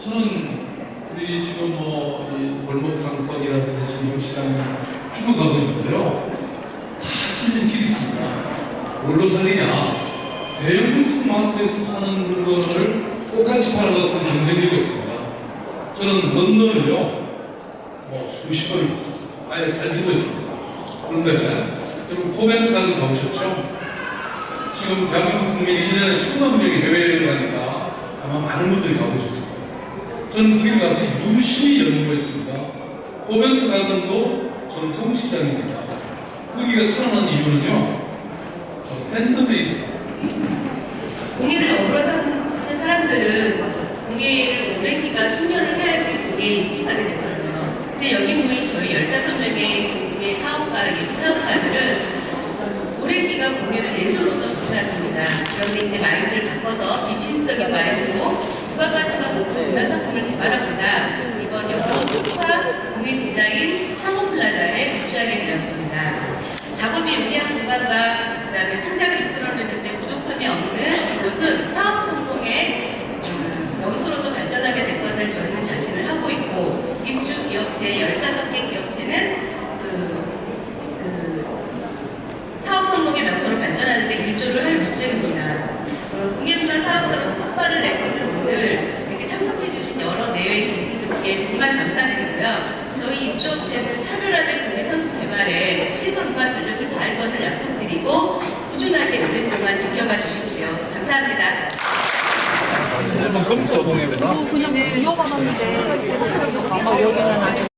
저는 우리 지금 뭐이 골목 상권이라든지 전통시장이 죽어가고 있는데요. 다 살릴 길이 있습니다. 뭘로 살리냐? 대형 유통마트에서 파는 물건을 똑같이 팔아갖고 경쟁력이 없습니다. 저는 런던을요, 뭐 수십 번을 갔습니다. 아예 살기도 했습니다. 그런데 여러분 코멘트 가도 가보셨죠? 지금 대한민국 국민이 1년에 천만 명이 해외여행을 가니까 아마 많은 분들이 가보셨을 거예요. 저는 거기 가서 유심히 연구했습니다. 코멘트 가든도 전통 시장입니다. 거기가 살아난 이유는요, 저 핸드메이드 공예를 업으로 삼는 사람들은 공예를 오랜 기간 숙련을 해야지 공예에 시집하게 되거든요. 근데 여기 모인 저희 15명의 공예 사업가, 예비 사업가들은 오랜 기간 공예를 예술로서 접해왔습니다. 그런데 이제 마인드를 바꿔서 비즈니스적인 마인드로 부가가치가 높은 문화상품을 개발하고자 이번 여성 특화 공예 디자인 창업플라자에 입주하게 되었습니다. 작업이 유리한 공간과 그다음에 창작을 이끌어내는데 부족함이 없는 이곳은 사업 성공의 음, 명소로서 발전하게 될 것을 저희는 자신을 하고 있고 입주 기업체 15개 기업체는 그, 그 사업 성공의 명소로 발전하는 데 일조를 할 목적입니다. 어, 공예문화 사업가로서 특화를 내놓는 오늘 이렇게 참석해 주신 여러 내외 기능들께 정말 감사드리고요. 저희 입주업체는 차별화된 공예 상품 개발에 최선과 전력을 다할 것을 약속드리고 꾸준하게 오랫동안 지켜봐 주십시오. 감사합니다. 그냥 이어가는데 아마 여기는